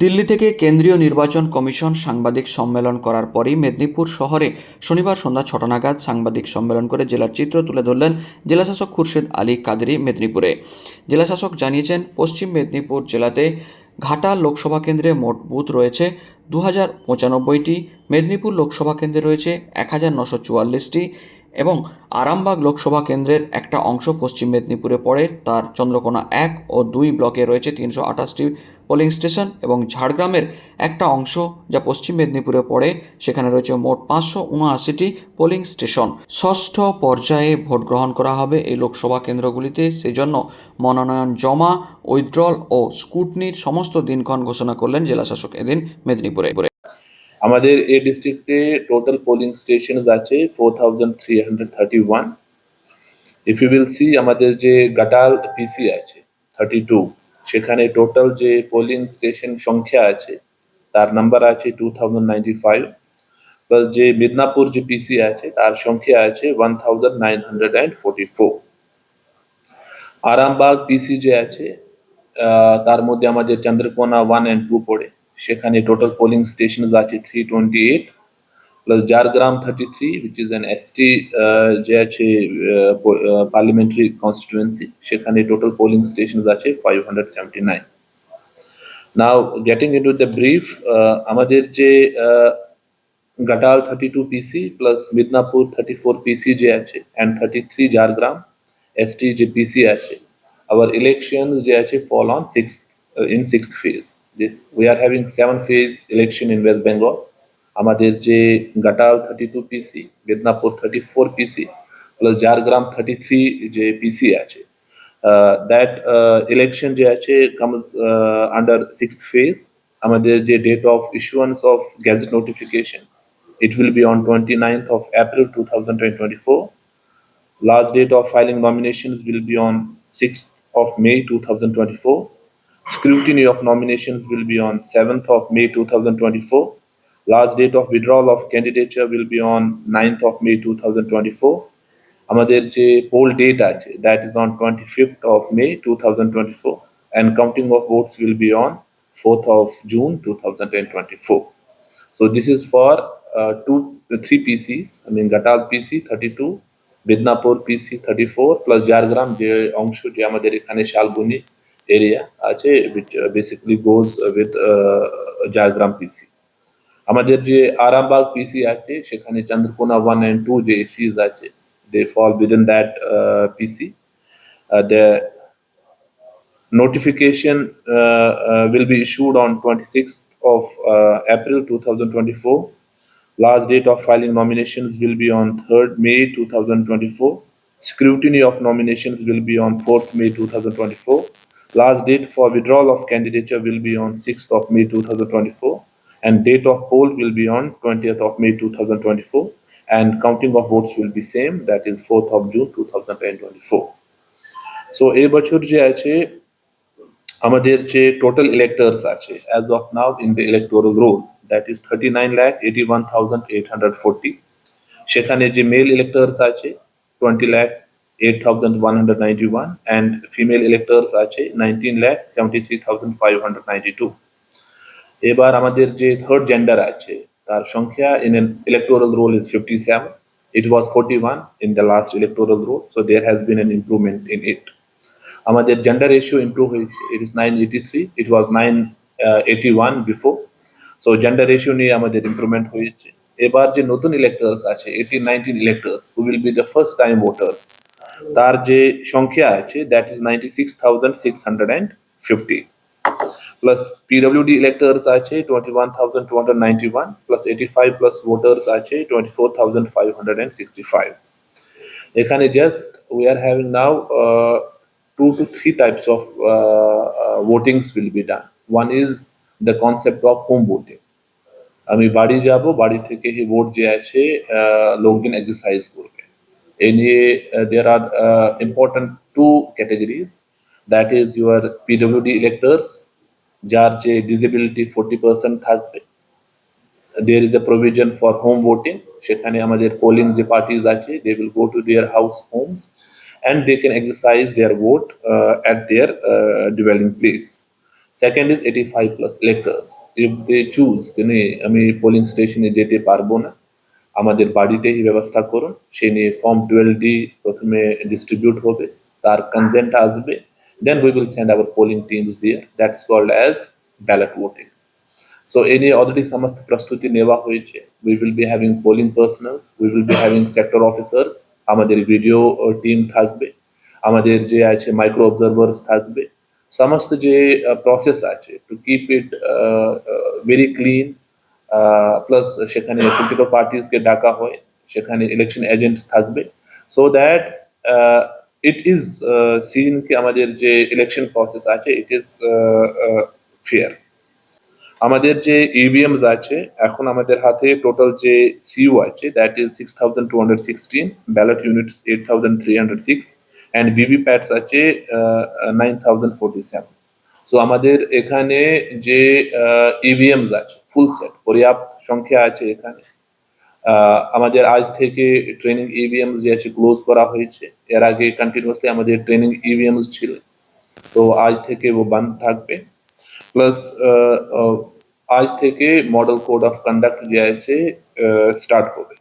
দিল্লি থেকে কেন্দ্রীয় নির্বাচন কমিশন সাংবাদিক সম্মেলন করার পরই মেদিনীপুর শহরে শনিবার সন্ধ্যা ছটা নাগাদ সাংবাদিক সম্মেলন করে জেলার চিত্র তুলে ধরলেন জেলাশাসক খুরশেদ আলী কাদেরি মেদিনীপুরে। জেলাশাসক জানিয়েছেন, পশ্চিম মেদিনীপুর জেলাতে ঘাটাল লোকসভা কেন্দ্রে মোট বুথ রয়েছে দু হাজার পঁচানব্বইটি, মেদিনীপুর লোকসভা কেন্দ্রে রয়েছে এক হাজার নশো চুয়াল্লিশটি এবং আরামবাগ লোকসভা কেন্দ্রের একটা অংশ পশ্চিম মেদিনীপুরে পড়ে। তার চন্দ্রকোনা এক ও দুই ব্লকে রয়েছে তিনশো আঠাশটি পোলিং স্টেশন এবং ঝাড়গ্রামের একটা অংশ যা পশ্চিম মেদিনীপুরে পড়ে, সেখানে রয়েছে মোট পাঁচশো উনআশিটি পোলিং স্টেশন। ষষ্ঠ পর্যায়ে ভোট গ্রহণ করা হবে এই লোকসভা কেন্দ্রগুলিতে। সেই জন্য মনোনয়ন জমা, উইথড্রল ও স্কুটনির সমস্ত দিনক্ষণ ঘোষণা করলেন জেলাশাসক এদিন মেদিনীপুরে। আমাদের এই ডিস্ট্রিক্টে টোটাল পোলিং স্টেশনস আছে four thousand three hundred thirty one if you will see আমাদের যে গাটাল পিসি আছে থার্টি টু সেখানে টোটাল যে পোলিং স্টেশন সংখ্যা আছে, তার নাম্বার আছে two thousand ninety five plus যে মিদনাপুর যে পিসি আছে, তার সংখ্যা আছে one thousand nine hundred and forty four Arambagh PC যে আছে তার মধ্যে আমাদের চন্দ্রকোনা ওয়ান অ্যান্ড টু পড়ে। সেখানে টোটাল পোলিং স্টেশন আছে three twenty eight plus Jhargram thirty three which is an S T যে আছে পার্লামেন্টারি কনস্টিটুয়েন্সি সেখানে টোটাল পোলিং স্টেশন আছে five hundred seventy nine now getting into the brief আমাদের যে আহ, Ghatal thirty two PC plus Midnapore thirty four PC যে আছে and thirty three Jhargram S T যে PC আছে our elections যে আছে fall on sixth uh, in sixth phase this we are having seven phase election in west bengal আমাদের যে Ghatal thirty two PC Medinipur thirty four PC plus Jhargram thirty three যে PC আছে that election যে আছে comes under sixth phase আমাদের যে date of issuance of gazette notification it will be on 29th of april 2024 Last date of filing nominations will be on 6th of May 2024. Scrutiny of nominations will be on 7th of May 2024. Last date of withdrawal of candidature will be on 9th of May 2024. আমাদের যে pole date আছে that is on twenty fifth of May two thousand twenty four and counting of votes will be on fourth of June two thousand and twenty four So this is for uh, two, three PCs. I mean, Gatal PC 32, Midnapur PC 34 plus Jargram যে অংশ যে আমাদের এখানে Salboni area আছে which uh, basically goes with uh, Jargram PC. আমাদের যে আরামবাগ পিসি আছে সেখানে চন্দ্রকোনা ওয়ান অ্যান্ড টু যে এসিস আছে they fall within that PC the notification uh, uh, will be issued on 26th of uh, April 2024. Last date of filing nominations will be on 3rd May 2024. Scrutiny of nominations will be on 4th May 2024. Last date for withdrawal of candidature will be on 6th of May 2024. And date of poll will be on 20th of May 2024. And counting of votes will be same, that is 4th of June 2024. So এই বছর যে আছে আমাদের যে total electors আছে as of now in the electoral roll that is thirty nine lakh eighty one thousand eight hundred forty সেখানে যে male electors আছে twenty lack eight thousand one hundred ninety one and female electors আছে nineteen lakh seventy three thousand five hundred ninety two এবার আমাদের যে third gender আছে তার সংখ্যা in electoral roll is fifty seven it was forty one in the last electoral roll so there has been an improvement in it আমাদের gender ratio improve হয়েছে it eighty three it was nine eighty one before so gender ratio নিয়ে আমাদের improvement হয়েছে এবার যে নতুন electors আছে eighteen nineteen electors who will be the first time voters তার যে সংখ্যা আছে that is ninety six thousand six plus PWD electors আছে twenty one thousand two hundred ninety one plus eighty five plus আছে twenty four thousand five hundred sixty five এখানে just we are having now two to three types of uh, uh, votings will be done. One is the concept of home voting. আমি বাড়ি যাব বাড়ি থেকে vote যে আছে আহ, লোকজন exercise করবে এ নিয়ে there are important two categories that is your PWD electors যার যে ডিসেবিলিটি ফোর্টি পার্সেন্ট থাকবে there is a provision for home voting সেখানে আমাদের পোলিং যে পার্টিজ আছে they will go to their house homes and they can exercise their vote uh, at their uh, dwelling place. Second is eighty five plus electors if they choose আমি polling স্টেশনে যেতে পারবো না আমাদের বাড়িতেই ব্যবস্থা করুন। সে নিয়ে ফর্ম টুয়েলভ ডি প্রথমে ডিস্ট্রিবিউট হবে, তার কনজেন্ট আসবে। Then we will send our polling teams দিয়ে that's called as ballot voting so এ নিয়ে অলরেডি সমস্ত প্রস্তুতি নেওয়া হয়েছে। We will be having polling personnels we will be having sector officers আমাদের ভিডিও টিম থাকবে, আমাদের যে আছে মাইক্রো অবজারভার্স থাকবে। সমস্ত যে প্রসেস আছে to keep it very clean plus সেখানে পলিটিক্যাল পার্টিসকে ডাকা হয়, সেখানে ইলেকশন এজেন্টস থাকবে। So that it is seen কি আমাদের যে ইলেকশন প্রসেস আছে ইট ইজ ফেয়ার আমাদের যে ইভিএমস আছে, এখন আমাদের হাতে টোটাল যে সিইউ আছে that is six thousand two hundred sixteen ballot units eight thousand three hundred six and VVPATs আছে nine thousand forty seven so আমাদের এখানে যে ইভিএমস আছে ফুল সেট পর্যাপ্ত সংখ্যা আছে এখানে। আমাদের আজ থেকে ট্রেনিং ইভিএমস যে আছে ক্লোজ করা হয়েছে, এর আগে কন্টিনিউয়াসলি আমাদের ট্রেনিং ইভিএমস ছিল। তো, আজ থেকে ও বন্ধ থাকবে। প্লাস আজ থেকে মডেল কোড অফ কন্ডাক্ট যে আছে স্টার্ট হবে।